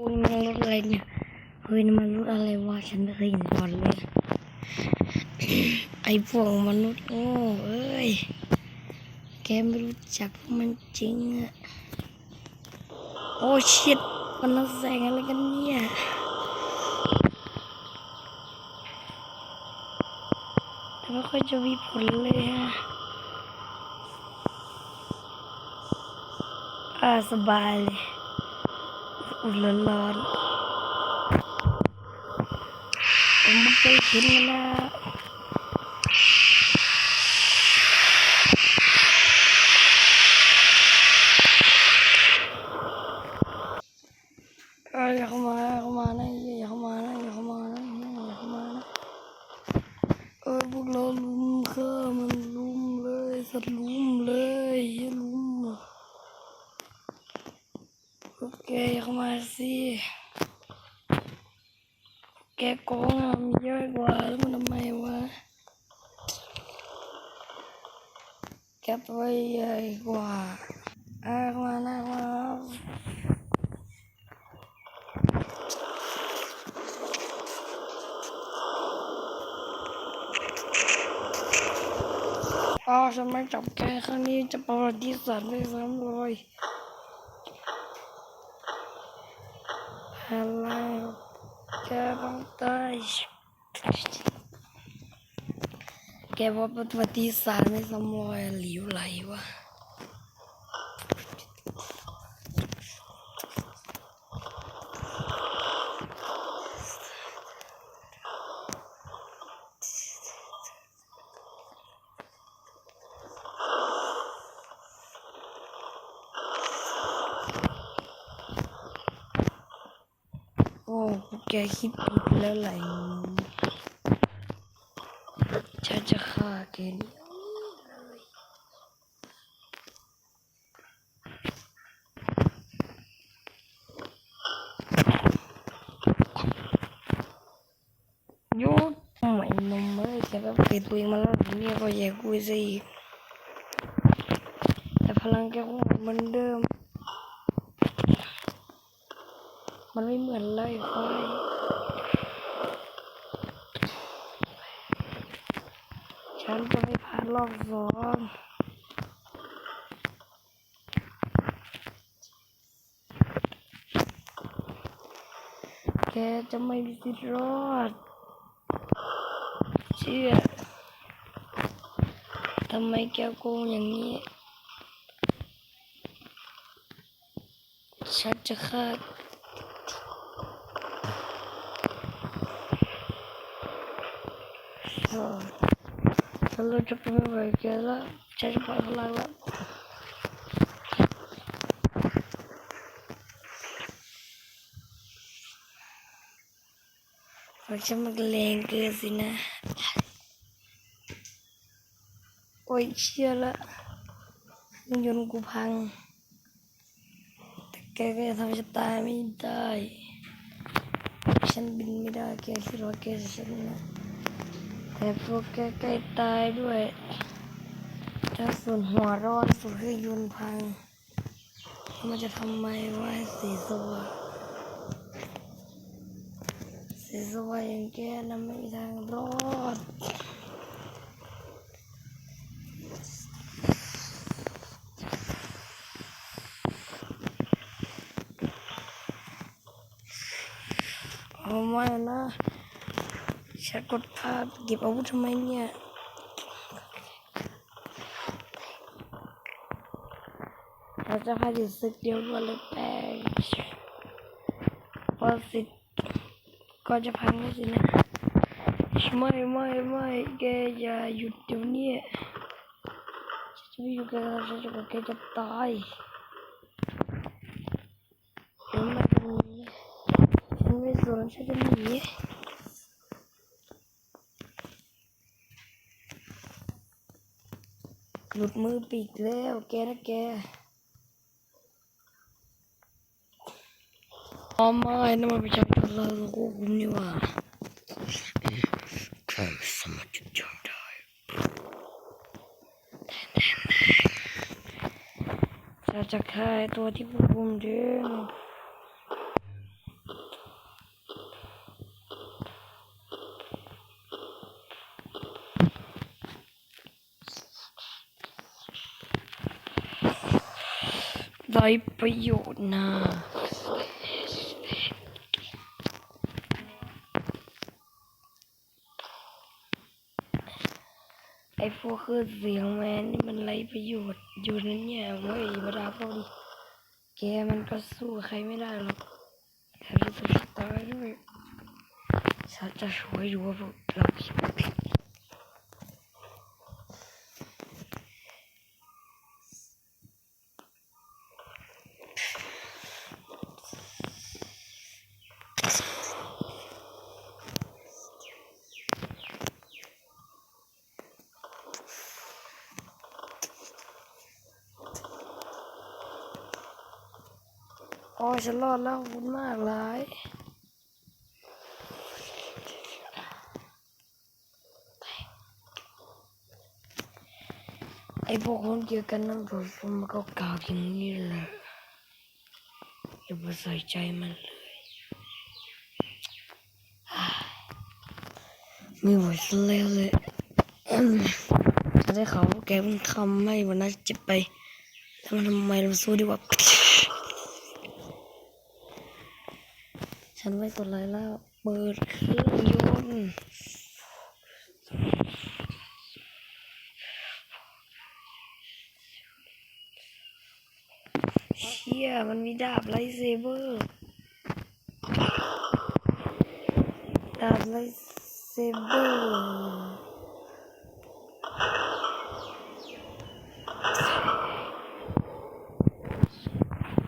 อ้ยมันรถอะไรเนี่ย เฮ้ยมันรถอะไรวะ ฉันไม่เคยเห็นก่อนเลย ไอ้พวกมนุษย์โง่เอ้ย แกไม่รู้จักพวกมันจริงอะโอ้ชิตมันนักแสงอะไรกันเนี่ย แต่ไม่ค่อยจะมีผลเลยฮะอ่าสบายเลย อุ่นร้อนๆผมไม่เคยเห็ เคอย่าเข้ามาสิแกโกงอะมีเยอะกว่าแล้วมันทำไมวะแกตัวใหญ่กว่าอะเข้ามาหน้ามาอ๋อฉันไม่จับแกครั้งนี้จะประวัติศาสตร์ไม่ซ้ำเลย อะไรแกต้องตายแกว่าประวัติศาสตร์ไม่ซ้ำรอยหลิวไหลวะ โอ้ แกคิดผิดแล้วไหลฉันจะฆ่าแกนี่หยุดไม่นมเลยแกก็เปิดตัวเองมาแล้วเนี่ยก็แย่กูซะอีกแต่พลังแกคงเหมือนเดิม มันไม่เหมือนเลยไฟฉันจะไม่ผ่านรอบสองแกจะไม่มีสิทธิ์รอด เชื่อ ทำไมแกโกงอย่างนี้ ฉันจะฆ่า เออฉันรู้จะเป็นไม่ไหวแกแล้วฉันจะปล่อยพลังแล้วเพราะฉันมันแรงเกินสินะโอ้ยเชื่อละเครื่งยนกูพัง แต่แกก็จะทำฉันตายไม่ได้ ฉันบินไม่ได้แกคิดว่าแกจะชนะ แต่พวกแกใกล้ตายด้วยถ้าส่วนหัวร้อนส่วนเครื่องยนพัง มันจะทำไมวะสีสว่างสีสว่างอย่างแกนั้นไม่มีทางรอดเอาไม่นะ ฉันกดพาเก็บอาวุธทำไมเนี่ยเราจะพาดิสึกเดียวกันเลยแปลงพอสิก็จะพังแล้วสินะไม่ไม่ไม่แกอย่าหยุดเดี๋ยวนี้ฉันจะไม่อยู่แกแล้วฉันจะบอกแกจะตายเดี๋ยวไม่หนีฉันไม่สนฉันจะหนี หลุดมือปีกแล้วแกนะแกอ๋อไม่นั่นมันเป็นจอมพลังของกูนี่หว่าใครสามารถจะจำได้จะจะฆ่าไอ้ตัวที่ควบคุมดึง ไรประโยชน์นะไอ้พวกคือเสียงแมนนี่มันไรประโยชน์อยู่นั่นเนี่ยเว้ยบราพอดีแกมันก็สู้ใครไม่ได้หรอกแถมจะถูกตายด้วยฉันจะช่วยดูว่าพวกเราคิดผิด โอ้ฉันรอดแล้วคุณมากเลยไอพวกคนเกี่ยวกันนั่งรถผมมันก็กล่าวอย่างนี้แหละอย่าไปใส่ใจมันเลยไม่ไหวซะแล้วเลยอืมจะได้เขาวว่าแกเพิ่งทำให้วันนั้นเจ็บไปแล้วมันทำไมเราสู้ดีกว่า ฉันไม่สนอะไรแล้ว เปิดเครื่องยนต์เชี่ยมันมีดาบไลเซเบอร์ ดาบไลเซเบอร์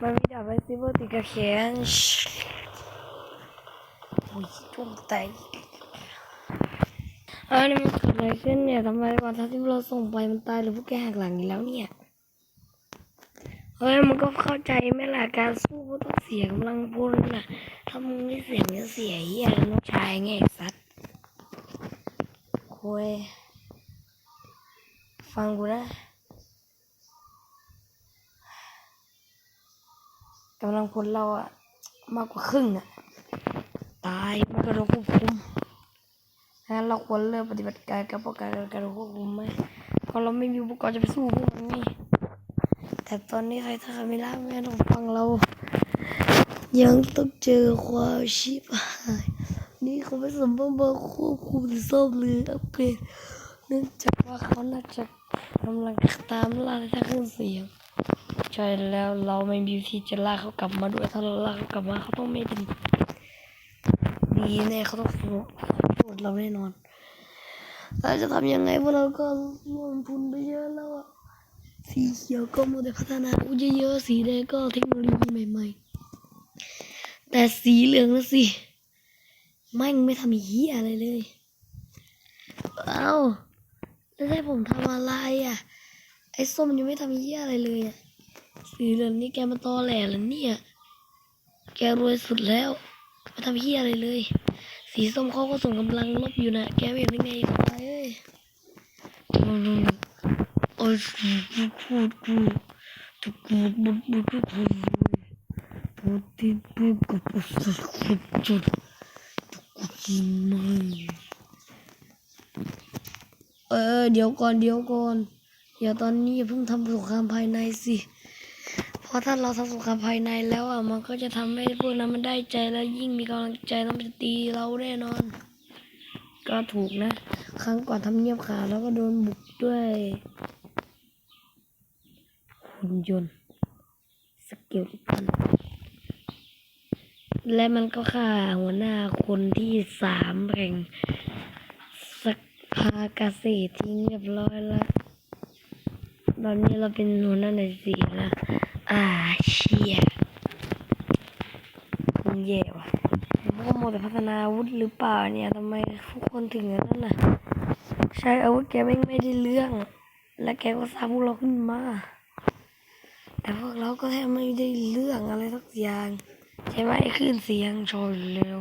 มันมีดาบไลเซเบอร์ติดกับแขน โอ้ยจุ่มตกอันนี้มันเกิดอะไรขึ้นเนี่ยทำไมก่อนท่าที่เราส่งไปมันตายหรือพวกแกหักหลังอีกแล้วเนี่ยเฮ้ยมันก็เข้าใจไหมล่ะการสู้ก็ต้องเสียกำลังพลน่ะถ้ามึงไม่เสียมึงจะเสียเหี้ยน้องชายไงสัตว์คุยฟังกูนะกำลังพลเราอะมากกว่าครึ่งอะ ตายมันก็โดนควบคุมงั้นเราควรเริ่มปฏิบัติการกับพวกการการควบคุมไหมเพราะเราไม่มีอุปกรณ์จะไปสู้พวกมันนี่แต่ตอนนี้ใครถ้าไม่ได้ไม่ต้องฟังเรา ยังต้องเจอความชิบหาย นี่เขาไม่สามารถมาควบคุมหรือซ่อมหรืออัปเกรดเนื่องจากว่าเขาน่าจะกำลังตามล่าทั้งเครื่องเสียงใช่แล้วเราไม่มีวิธีจะลากเขากลับมาด้วยถ้าเราลากเขากลับมาเขาต้องไม่เป็น ดีแน่เขาต้องโกรธเราแน่นอนเราจะทำยังไงพวกเราก็ลงทุนไปเยอะแล้วสีเขียวก็มัวแต่พัฒนาอุยเยอะๆสีแดงก็เทคโนโลยีใหม่ๆ แต่สีเหลืองนะสิแม่ไม่ทำเหี้ยอะไรเลยเอ้าแล้วให้ผมทำอะไรอะ ไอ้ส้มยังไม่ทำเหี้ยอะไรเลยอะสีเหลืองนี่แกมาตอแหลแล้วเนี่ย แกรวยสุดแล้ว ทำเหี้ยอะไรเลย สีส้มเขาก็ส่งกำลังลบอยู่นะแกเห็นได้ไงไปเอ้ยโอ้ยกูกูกูทุกกูบุดบุดทุกคนบุดที่บุดกับสุดสุดจุดทุกกูกินมันเออเดี๋ยวก่อนเดี๋ยวก่อนอย่าตอนนี้อย่าเพิ่งทำสงครามภายในสิ ราะถ้าเราทำสงครามภายในแล้วอะมันก็จะทำให้พวกนั้นมันได้ใจแล้วยิ่งมีกำลังใจแล้วมันจะตีเราแน่นอน ก็ถูกนะ ครั้งก่อนทำเนียบขาแล้วก็โดนบุกด้วยหุ่นยนต์สเกลตันและมันก็ฆ่าหัวหน้าคนที่สามแห่งสภาเกษตรทิ้งเรียบร้อยแล้วตอนนี้เราเป็นหัวหน้าในสี่แล้ว อ่าเชี่ยคงแย่ว่ะมันก็โมแต่พัฒนาอาวุธหรือเปล่าเนี่ยทำไมทุกคนถึงอย่างนั้นน่ะ ใช้อาวุธแกไม่ไม่ได้เรื่อง และแกก็สร้างพวกเราขึ้นมา แต่พวกเราก็แทบไม่ได้เรื่องอะไรสักอย่างใช่ไหมขึ้นเสียงชอยแล้ว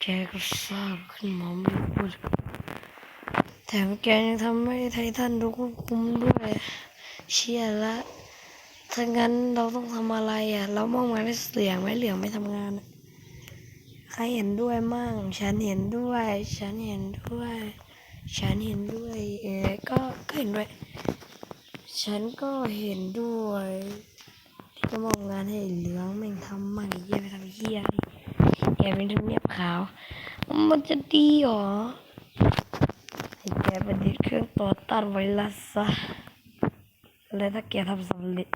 แกก็สร้างขึ้นมาไม่พูดแถมแกยังทำให้ไททันดนควบคุมด้วย เชี่ยละ ถ้างั้นเราต้องทำอะไรอะ เรามองมาได้เสียงไหม่เหลืองไม่ทำงาน ใครเห็นด้วยมั่ง ฉันเห็นด้วย ฉันเห็นด้วย ฉันเห็นด้วย เออก็ก็เห็นด้วย ฉันก็เห็นด้วยที่จะมอบงานให้เหลืองแม่งทำมั่งเหี้ยไปทำเหี้ยแกเป็นทำเนียบขาว มันจะดีหรอให้แกประดิษฐ์เครื่องต่อต้านไวรัสซะ และถ้าแกทำสำเร็จ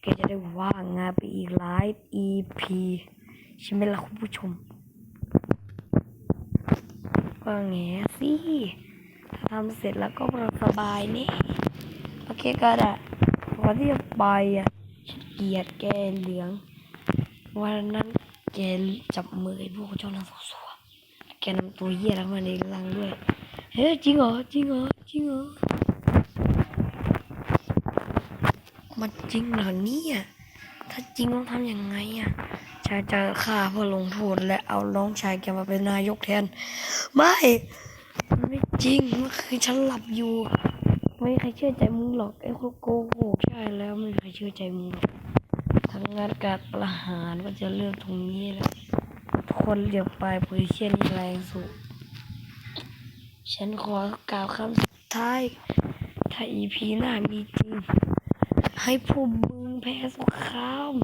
แกจะได้ว่างงานไปอีกหลาย EP ใช่ไหมล่ะคุณผู้ชมว่าแงสิถ้าทำเสร็จแล้วก็สบายนี่โอเคก็ได้ก่อที่จะไปอะฉันเกลียดแกเหลือง วันนั้นแกจับมือไอ้พวกเจ้าหน้าสัวแกนำตัวเหี้ยแล้วมาในรังด้วย เฮ้ยจริงเหรอจริงเหรอจริงเหรอ มันจริงเหรอเนี่ย ถ้าจริงต้องทำยังไงอะชายจะฆ่าเพื่อลงโทษและเอาน้องชายแกมาเป็นนายกแทน ไม่มันไม่จริงเมื่อคืนฉันหลับอยู่ ไม่ใครเชื่อใจมึงหรอกไอ้พวกโกหกใช่แล้วไม่ใครเชื่อใจมึงหรอกทำงานการประหารก็จะเลือกตรงนี้แหละคนเรียกไปโพลิเชียนแรงสุด ฉันขอกล่าวคำสุดท้าย ถ้าอีพีหน้ามีจริง ให้ผมมึงแพ้สงคราม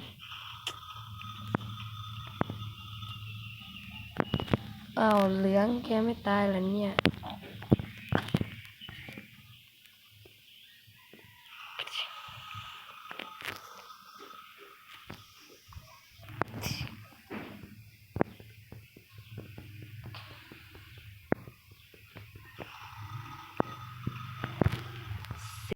อ้าวเหลืองแกไม่ตายแล้วเนี่ย